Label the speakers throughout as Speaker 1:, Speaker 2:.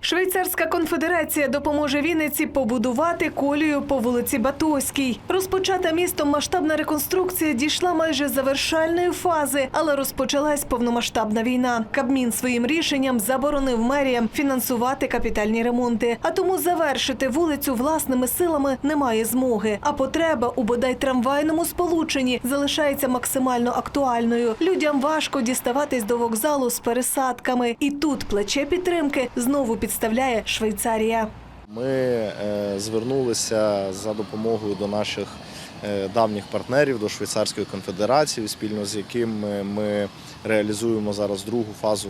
Speaker 1: Швейцарська конфедерація допоможе Вінниці побудувати колію по вулиці Батоській. Розпочата містом масштабна реконструкція дійшла майже завершальної фази, але розпочалась повномасштабна війна. Кабмін своїм рішенням заборонив меріям фінансувати капітальні ремонти. А тому завершити вулицю власними силами немає змоги. А потреба у бодай трамвайному сполученні залишається максимально актуальною. Людям важко діставатись до вокзалу з пересадками. І тут плече підтримки знову підставляє Швейцарія.
Speaker 2: Ми е, звернулися за допомогою до наших е, давніх партнерів, до Швейцарської конфедерації, спільно з якими ми реалізуємо зараз другу фазу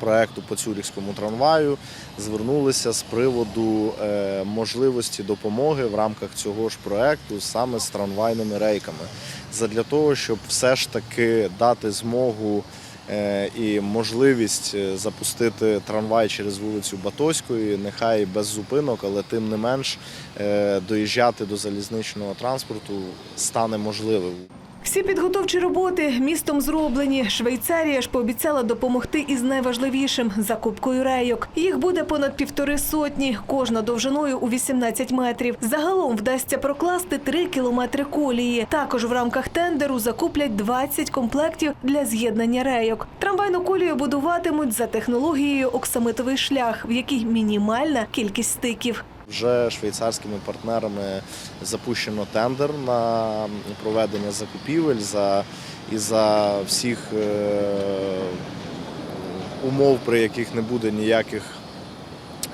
Speaker 2: проекту по Цюрихському трамваю. Звернулися з приводу е, можливості допомоги в рамках цього ж проекту саме з трамвайними рейками, задля того, щоб все ж таки дати змогу е, і можливість е, запустити трамвай через вулицю Батоської, нехай без зупинок, але тим не менш е, доїжджати до залізничного транспорту стане можливим.
Speaker 1: Всі підготовчі роботи містом зроблені. Швейцарія ж пообіцяла допомогти із найважливішим закупкою рейок. Їх буде понад півтори сотні, кожна довжиною у 18 метрів. Загалом вдасться прокласти 3 кілометри колії. Також в рамках тендеру закуплять 20 комплектів для з'єднання рейок. Трамвайну колію будуватимуть за технологією оксамитовий шлях, в якій мінімальна кількість стиків.
Speaker 2: Вже швейцарськими партнерами запущено тендер на проведення закупівель за і за всіх е, умов, при яких не буде ніяких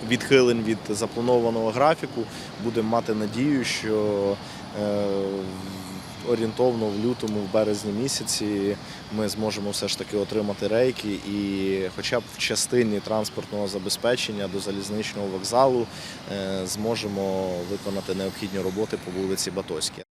Speaker 2: відхилень від запланованого графіку. Будемо мати надію, що е, орієнтовно в лютому, в березні місяці ми зможемо все ж таки отримати рейки і хоча б в частині транспортного забезпечення до залізничного вокзалу е, зможемо виконати необхідні роботи по вулиці Батоській.